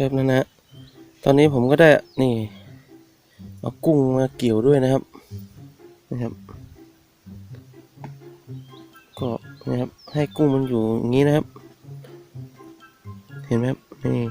ครับนั่นนะตอนนี้ผมก็ได้นี่เอากุ้งมาเกี่ยวด้วยนะครับนะครับ ก็นะครับให้กุ้งมันอยู่อย่างนี้นะครับ เห็นไหมครับนี่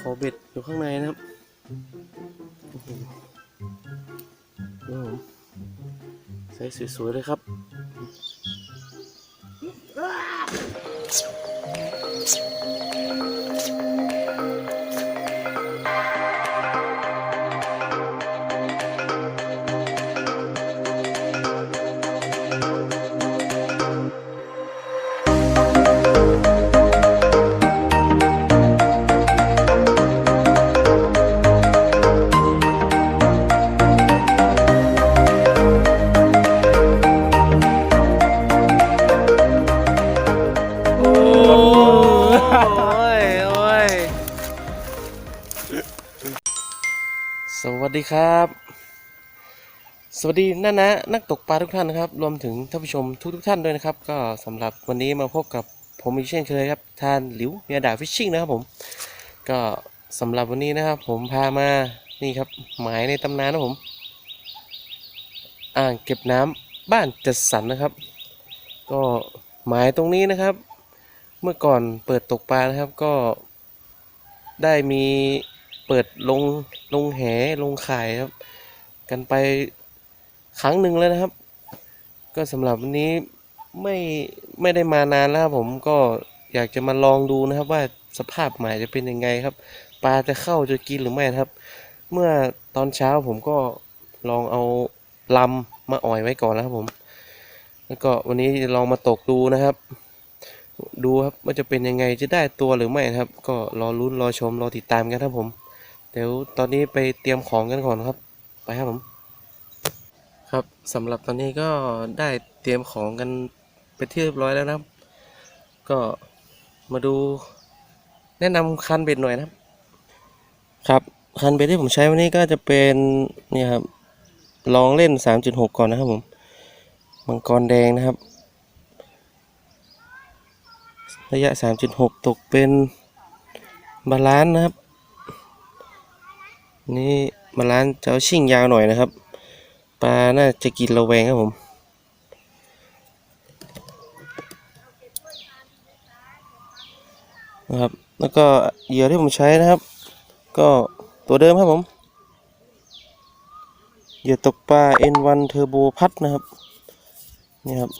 ขอเบ็ดอยู่ข้างในนะครับโอ้โหดูผมใส่สวยๆเลยครับ โสวัสดีครับ สวัสดีน้านะนักตกปลาทุกท่านนะครับ รวมถึงท่านผู้ชมทุกทุกท่านด้วยนะครับ ก็สำหรับวันนี้มาพบกับผมอีกเช่นเคยครับ ทานหลิวเมียดาฟิชชิ่งนะครับผม ก็สำหรับวันนี้นะครับ ผมพามา นี่ครับ หมายในตำนานนะผม อ่างเก็บน้ำบ้านจัดสรรนะครับ ก็หมายตรงนี้นะครับ เมื่อก่อนเปิดตกปลานะครับก็ได้มี เปิดลงลงแหลงข่ายครับ กันไปครั้งหนึ่งแล้วนะครับ ก็สำหรับวันนี้ไม่ไม่ได้มานานแล้วผมก็อยากจะมาลองดูนะครับ ว่าสภาพหมายจะเป็นยังไงครับ ปลาจะเข้าจะกินหรือไม่ครับ เมื่อตอนเช้าผมก็ลองเอาลำมาอ่อยไว้ก่อนแล้วครับผม แล้วก็วันนี้จะลองมาตกดูนะครับ ดูครับว่าจะเป็นยังไงจะได้ตัวหรือไม่ครับ ก็รอลุ้นรอชมรอติดตามกันครับผม เดี๋ยวตอนนี้ไปเตรียมของกันก่อนครับ ไปครับผม ครับสำหรับตอนนี้ก็ได้เตรียมของกันไปนที่เรียบร้อยแล้วนะครับ ก็มาดูแนะนำคันเบ็ดหน่อยนะครับครับคันเบ็ดที่ผมใช้วันนี้ก็จะเป็นนี่ครับลองเล่น 3.6 ก่อนนะครับผมมังกรแดงนะครับ ระยะ 3.6 ตกเป็นบาลานซ์นะครับ นี่บาลานซ์จะเอาชิ่งยาวหน่อยนะครับ ปลาน่าจะกินระแวงครับผม นะครับ แล้วก็เหยื่อที่ผมใช้นะครับ ก็ตัวเดิมครับผม เหยื่อตกปลา N1 Turbo พัดนะครับ นี่ครับ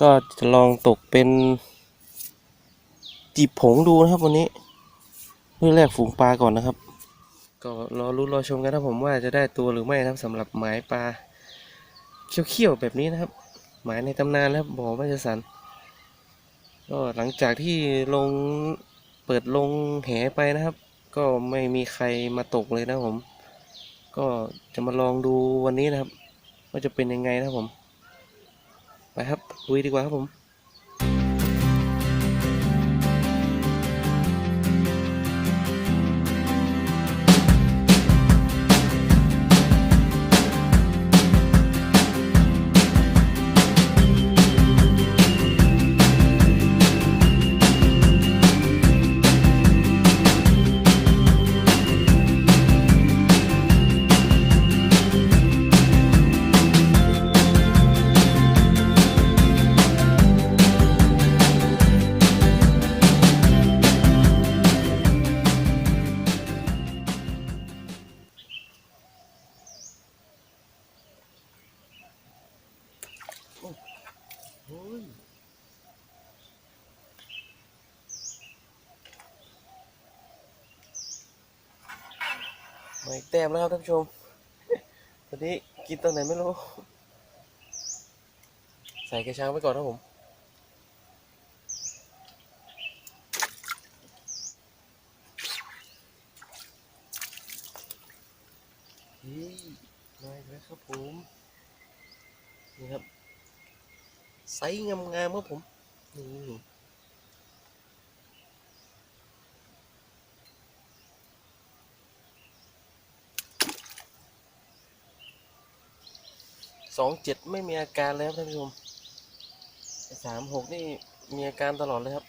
ก็จะลองตกเป็นจีบผงดูนะครับวันนี้เพื่อแรกฝูงปลาก่อนนะครับ ก็รอรุ้นรอชมกันครับผมว่าจะได้ตัวหรือไม่นะครับสำหรับหมายปลาเขี้ยวๆแบบนี้นะครับ หมายในตำนานนะครับบ่อไม่จะสันก็หลังจากที่ลงเปิดลงแหไปนะครับ ก็ไม่มีใครมาตกเลยนะผม ก็จะมาลองดูวันนี้นะครับ ว่าจะเป็นยังไงนะครับผม ไปครับลุยดีกว่าครับผม มาอีกแต้มแล้วครับท่านผู้ชมวันนี้กินตอนไหนไม่รู้ ใส่กระชังไว้ก่อนครับผมนี่มาอีกแล้วครับผมนี่ครับไซส์งามๆครับผมนี่ สองเจ็ดไม่มีอาการเลยครับท่านผู้ชมสามหกนี่มีอาการตลอดเลยครับ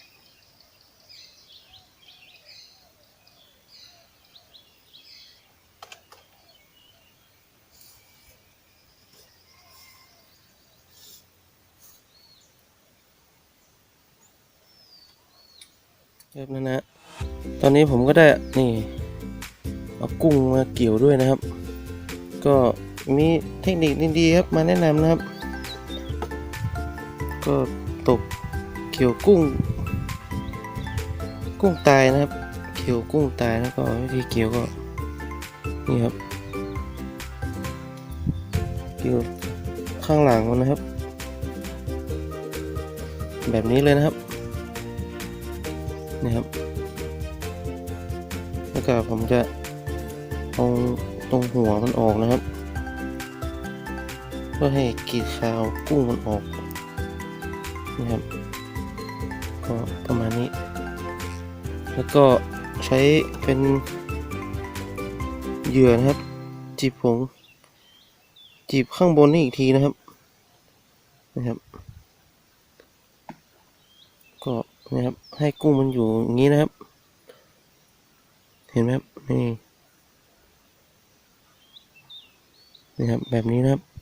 ครับนั่นนะตอนนี้ผมก็ได้นี่เอากุ้งมาเกี่ยวด้วยนะครับ ก็ มีเทคนิคดีๆครับมาแนะนำนะครับ ก็ตกเกี่ยวกุ้ง กุ้งตายนะครับเกี่ยวกุ้งตายแล้วก็วิธีเกี่ยวก็นี่ครับเกี่ยวข้างหลังมันนะครับ แบบนี้เลยนะครับนะครับ แล้วก็ผมจะเอาตรงหัวมันออกนะครับ เพื่อให้กรีดคาวกุ้งมันออกนะครับก็ประมาณนี้ แล้วก็ใช้เป็นเหยื่อนะครับ จีบผง จีบข้างบนนี่อีกทีนะครับนะครับ ก็นะครับให้กุ้งมันอยู่อย่างนี้นะครับ เห็นไหมครับนี่นี่ครับแบบนี้นะครับ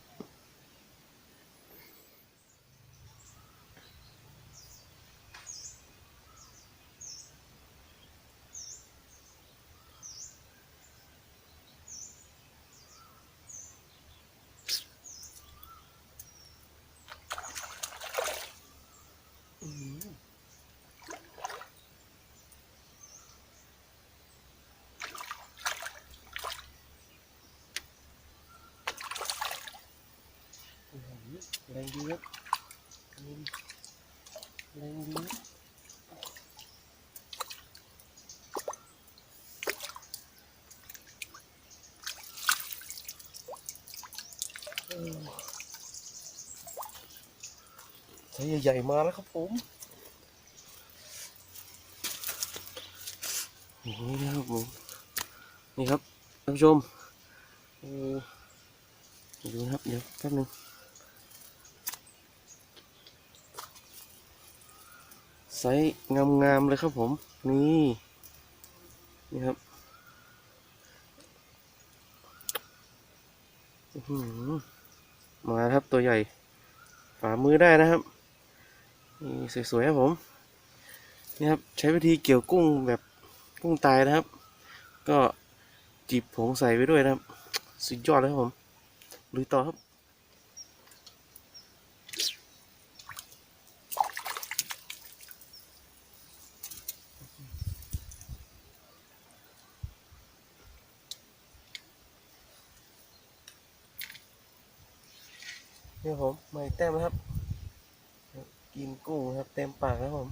แรงดีครับแรงดีใช้ใหญ่ๆมาแล้วครับผมนี่นะครับผมนี่ครับท่านผู้ชมเออดูนะครับเดี๋ยวแป๊บนึง ไซส์งามๆเลยครับผม นี่ นี่ครับมาครับตัวใหญ่ ฝ่ามือได้นะครับ นี่สวยๆครับผม นี่ครับใช้วิธีเกี่ยวกุ้งแบบกุ้งตายนะครับ ก็จีบผงใส่ไว้ด้วยนะครับ สุดยอดเลยครับผมลุยต่อครับ นี่ผมมาอีกแต้มนะครับ กินกุ้งครับ เต็มปากนะครับผม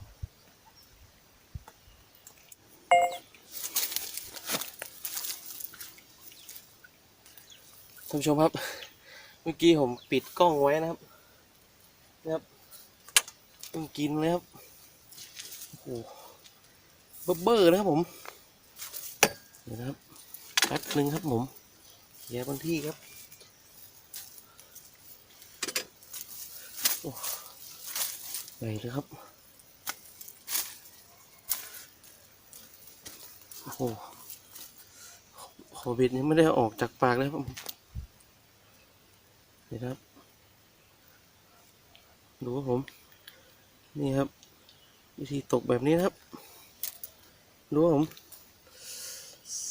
ท่านผู้ชมครับ เมื่อกี้ผมปิดกล้องไว้นะครับนะครับเพิ่งกินเลยครับโอ้โหเบ้อเบ้อนะครับผมเดี๋ยวนะครับแป๊บหนึ่งครับผมแย่บนที่ครับ โอ้ ใหญ่เลยครับ โอ้โหโควิดยังไม่ได้ออกจากปากเลยครับนี่ครับ ดูครับผม นี่ครับ วิธีตกแบบนี้นะครับ ดูครับผม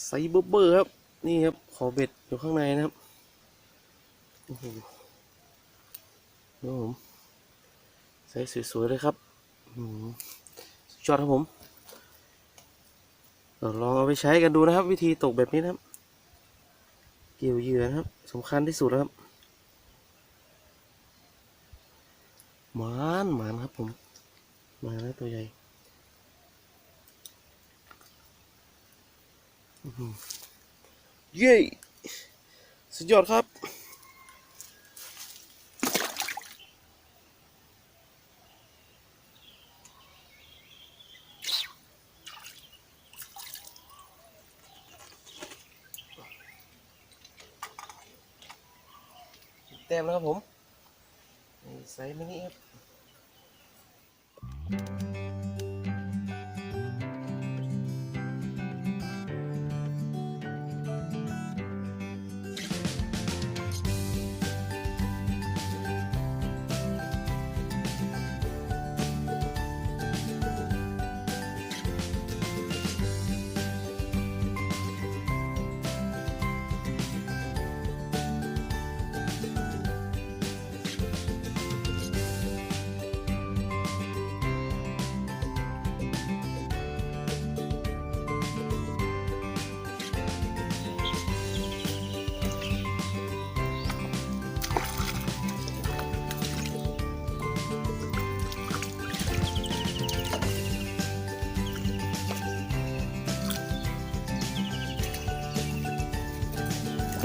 ไซส์เบอร์เบอร์ครับ นี่ครับ ขอเบ็ดอยู่ข้างในนะครับ โอ้โหดูครับผม ใส่สวยๆเลยครับอืมสุดยอดครับผมเราลองเอาไปใช้กันดูนะครับ วิธีตกแบบนี้นะครับ เกี่ยวเหยื่อนะครับสำคัญที่สุดครับหมานหมานครับผมมาแล้วตัวใหญ่เย้สุดยอดครับ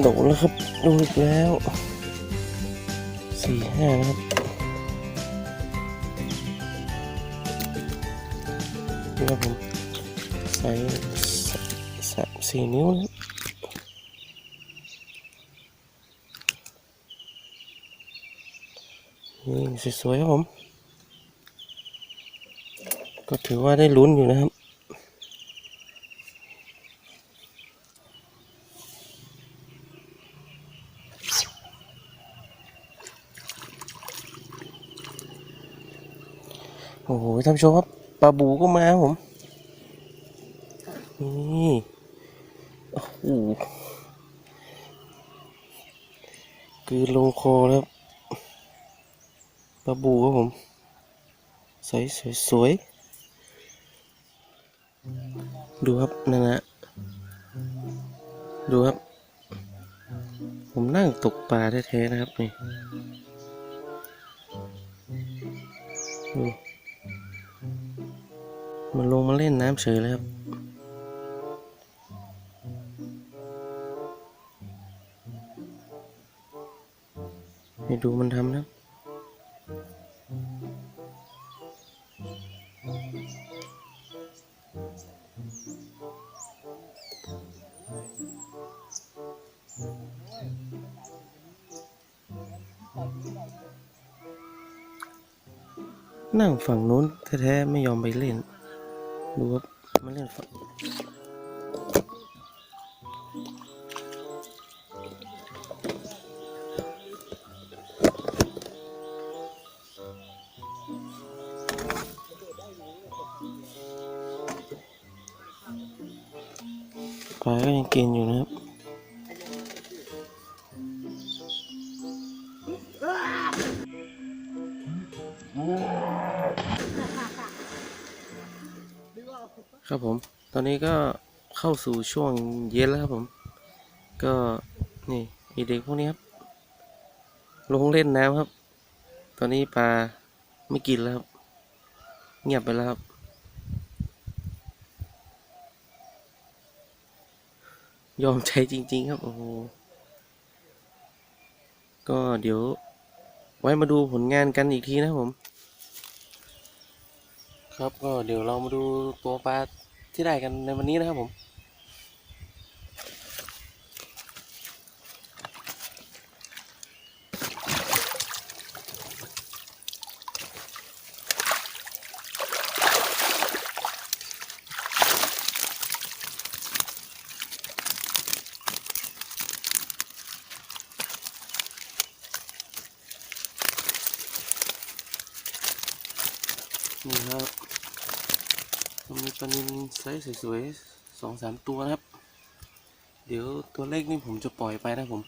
โดนแล้วครับโดนอีกแล้วสี่ห้านะครับนี่ครับผมใส่สามสี่นิ้วนะครับนี่สวยๆครับผม ก็ถือว่าได้ลุ้นอยู่นะครับ โอ้โห ท่านผู้ชมครับปลาบูก็มาครับผม นี่โอ้โหคือลงคอแล้วครับปลาบูครับผมใสสวยสวยๆดูครับนั่นนะดูครับ ผมนั่งตกปลาแท้ๆนะครับนี่ดู มันลงมาเล่นน้ำเฉยเลยครับ ให้ดูมันทำนะนั่งฝั่งนู้นแท้ๆไม่ยอมไปเล่น ดูครับมาเล่นฝั่งปลาก็ยังกินอยู่นะครับครับ อนนี้ก็เข้าสู่ช่วงเย็นแล้วครับผม ก็นี่เด็กพวกนี้ครับ ลงเล่นน้ำครับ ตอนนี้ปลาไม่กินแล้วครับ เงียบไปแล้วครับ ยอมใจจริง ๆ ครับ โอ้โห ก็เดี๋ยว ไว้มาดูผลงานกันอีกทีนะครับผม ครับก็เดี๋ยวเรามาดูตัวปลา ที่ได้กันในวันนี้นะครับผม นี่ครับมีป ลานินไซส์สวยๆสองสามตัวนะครับ เดี๋ยวตัวเล็กนี่ผมจะปล่อยไปนะผม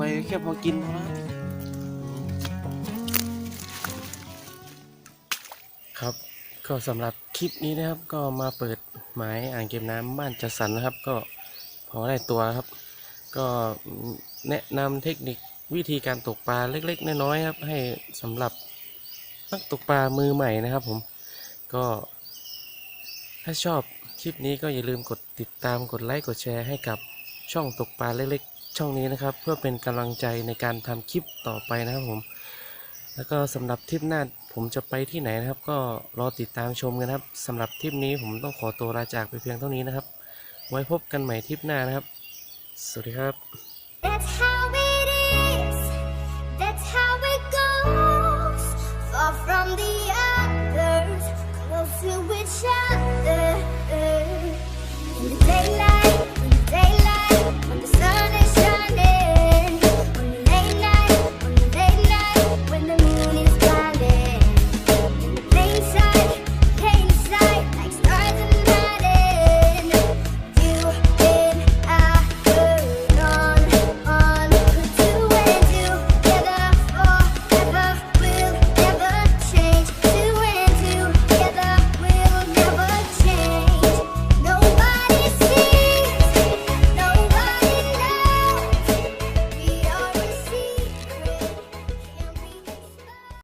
ไปแค่พอกินพอแล้วครับก็สำหรับคลิปนี้นะครับ ก็มาเปิดหมายอ่างเก็บน้ำบ้านจัดสรรนะครับ ก็พอได้ตัวครับ ก็แนะนำเทคนิควิธีการตกปลาเล็ก ๆ น้อยๆครับ ให้สำหรับนักตกปลามือใหม่นะครับ ผมก็ถ้าชอบคลิปนี้ก็อย่าลืมกดติดตามกดไลค์กดแชร์ให้กับช่องตกปลาเล็กๆ ช่องนี้นะครับ เพื่อเป็นกำลังใจในการทำคลิปต่อไปนะครับผม แล้วก็สำหรับทริปหน้าผมจะไปที่ไหนนะครับ ก็รอติดตามชมกันครับสำหรับทริปนี้ผมต้องขอตัวลาจากไปเพียงเท่านี้นะครับ ไว้พบกันใหม่ทริปหน้านะครับ สวัสดีครับ From the others Close to each other